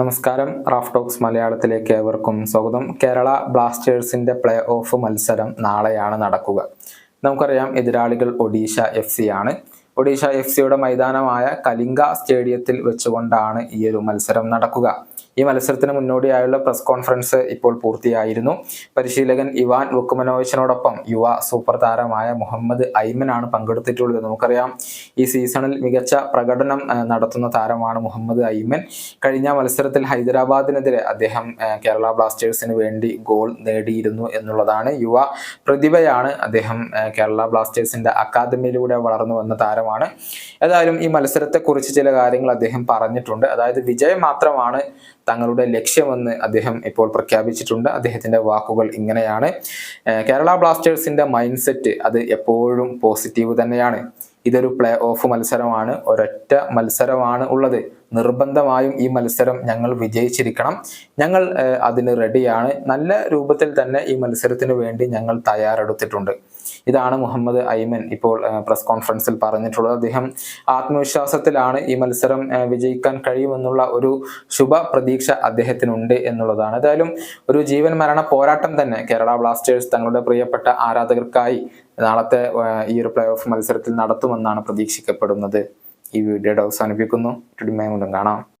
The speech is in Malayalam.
നമസ്കാരം. റാഫ് ടോക്സ് മലയാളത്തിലേക്ക് ഏവർക്കും സ്വാഗതം. കേരള ബ്ലാസ്റ്റേഴ്സിന്റെ പ്ലേ ഓഫ് മത്സരം നാളെയാണ് നടക്കുക. നമുക്കറിയാം എതിരാളികൾ ഒഡീഷ എഫ് സി ആണ്. ഒഡീഷ എഫ് സിയുടെ മൈതാനമായ കലിംഗ സ്റ്റേഡിയത്തിൽ വെച്ചുകൊണ്ടാണ് ഈ ഒരു മത്സരം നടക്കുക. ഈ മത്സരത്തിന് മുന്നോടിയായുള്ള പ്രസ് കോൺഫറൻസ് ഇപ്പോൾ പൂർത്തിയായിരുന്നു. പരിശീലകൻ ഇവാൻ വുക്കുമനോവിച്ചിനോടൊപ്പം യുവ സൂപ്പർ താരമായ മുഹമ്മദ് ഐമനാണ് പങ്കെടുത്തിട്ടുള്ളത്. നമുക്കറിയാം ഈ സീസണിൽ മികച്ച പ്രകടനം നടത്തുന്ന താരമാണ് മുഹമ്മദ് ഐമൻ കഴിഞ്ഞ മത്സരത്തിൽ ഹൈദരാബാദിനെതിരെ അദ്ദേഹം കേരള ബ്ലാസ്റ്റേഴ്സിന് വേണ്ടി ഗോൾ നേടിയിരുന്നു എന്നുള്ളതാണ് യുവ പ്രതിഭയാണ് അദ്ദേഹം കേരള ബ്ലാസ്റ്റേഴ്സിന്റെ അക്കാദമിയിലൂടെ വളർന്നു വന്ന താരമാണ്. ഏതായാലും ഈ മത്സരത്തെക്കുറിച്ച് ചില കാര്യങ്ങൾ അദ്ദേഹം പറഞ്ഞിട്ടുണ്ട്. അതായത് വിജയം മാത്രമാണ് തങ്ങളുടെ ലക്ഷ്യമെന്ന് അദ്ദേഹം ഇപ്പോൾ പ്രഖ്യാപിച്ചിട്ടുണ്ട്. അദ്ദേഹത്തിന്റെ വാക്കുകൾ ഇങ്ങനെയാണ്. കേരള ബ്ലാസ്റ്റേഴ്സിന്റെ മൈൻഡ് സെറ്റ് അത് എപ്പോഴും പോസിറ്റീവ് തന്നെയാണ്. ഇതൊരു പ്ലേ ഓഫ് മത്സരമാണ്. ഒരൊറ്റ മത്സരമാണ് ഉള്ളത്. നിർബന്ധമായും ഈ മത്സരം ഞങ്ങൾ വിജയിച്ചിരിക്കണം. ഞങ്ങൾ അതിന് റെഡിയാണ്. നല്ല രൂപത്തിൽ തന്നെ ഈ മത്സരത്തിന് വേണ്ടി ഞങ്ങൾ തയ്യാറെടുത്തിട്ടുണ്ട്. ഇതാണ് മുഹമ്മദ് ഐമൻ ഇപ്പോൾ പ്രസ് കോൺഫറൻസിൽ പറഞ്ഞിട്ടുള്ളത്. അദ്ദേഹം ആത്മവിശ്വാസത്തിലാണ് ഈ മത്സരം വിജയിക്കാൻ കഴിയുമെന്നുള്ള ഒരു ശുഭ പ്രതീക്ഷ അദ്ദേഹത്തിനുണ്ട് എന്നുള്ളതാണ്. ഏതായാലും ഒരു ജീവൻ മരണ പോരാട്ടം തന്നെ കേരള ബ്ലാസ്റ്റേഴ്സ് തങ്ങളുടെ പ്രിയപ്പെട്ട ആരാധകർക്കായി നാളത്തെ ഈ ഒരു പ്ലേ ഓഫ് മത്സരത്തിൽ നടത്തുമെന്നാണ് പ്രതീക്ഷിക്കപ്പെടുന്നത്. ഈ വീഡിയോയുടെ അവസാനിപ്പിക്കുന്നു. വീണ്ടും കാണാം.